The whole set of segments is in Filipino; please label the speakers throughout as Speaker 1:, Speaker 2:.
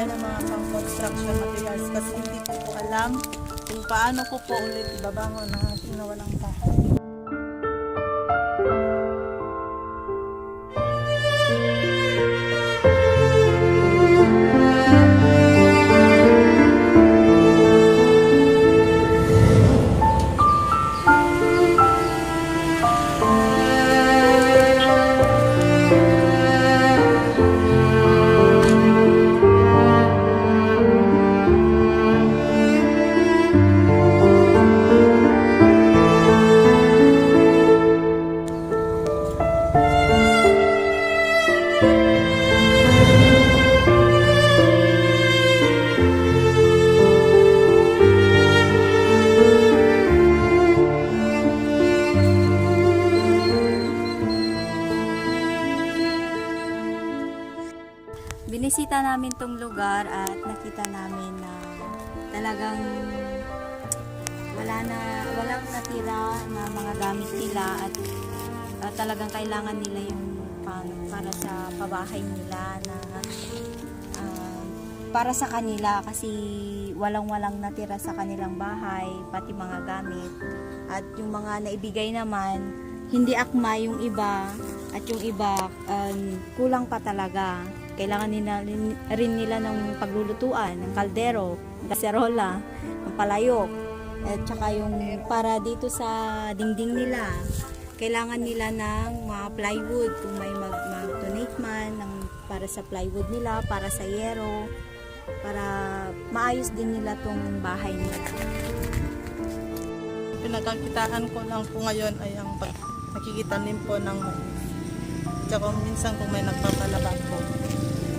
Speaker 1: Gaya ng mga pang-construction materials kasi hindi ko po alam kung paano ko po ulit ibabangon ang aking nawalang bahay.
Speaker 2: Binisita namin tong lugar at nakita namin na talagang wala na walang natira na mga gamit nila at at talagang kailangan nila yung pang para sa pabahay nila na ah, para sa kanila kasi walang-walang natira sa kanilang bahay pati mga gamit. At yung mga naibigay naman hindi akma yung iba at yung iba um, kulang pa talaga kailangan nila rin nila ng paglulutuan ng kaldero, ng kaserola, ng palayok at saka yung para dito sa dingding nila kailangan nila ng mga plywood. Kung may mag, mag-donate man ng, para sa plywood nila, para sa yero para maayos din nila tong bahay nila.
Speaker 1: Pinagkakitaan ko lang po ngayon ay ang pag nakikitanim po ng Tsaka minsan kung may nagpapalabang po.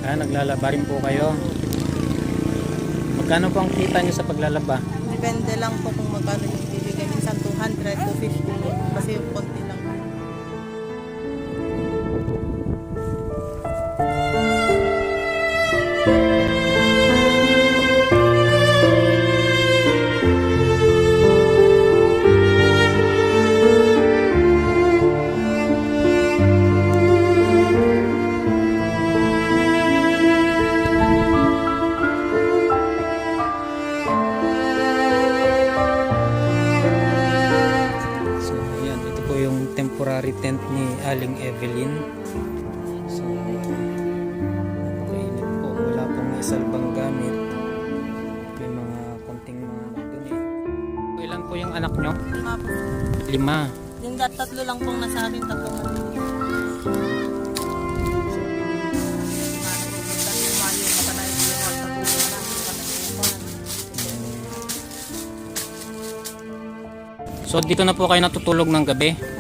Speaker 3: Ah, naglalaba rin po kayo. Magkano po ang kita nyo sa paglalaba?
Speaker 1: Depende lang po kung magkano yung bibigay. Minsan 200 to 50 kasi konti
Speaker 3: Aling Evelyn. So, napakainit po. Wala pong isalbang gamit. May mga konting mga donate. Ilan po yung anak nyo?
Speaker 1: Lima po.
Speaker 3: Lima.
Speaker 1: Yung tatlo lang pong nasa amin, tatlo.
Speaker 3: So, dito na po kayo natutulog ng gabi.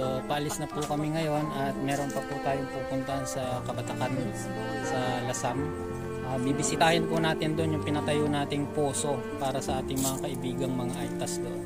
Speaker 3: So, paalis na po kami ngayon at meron pa po tayong pupuntahan sa Kabatakan sa Lasam. Ah, bibisitahin po natin doon yung pinatayo nating poso para sa ating mga kaibigang mga aitas doon.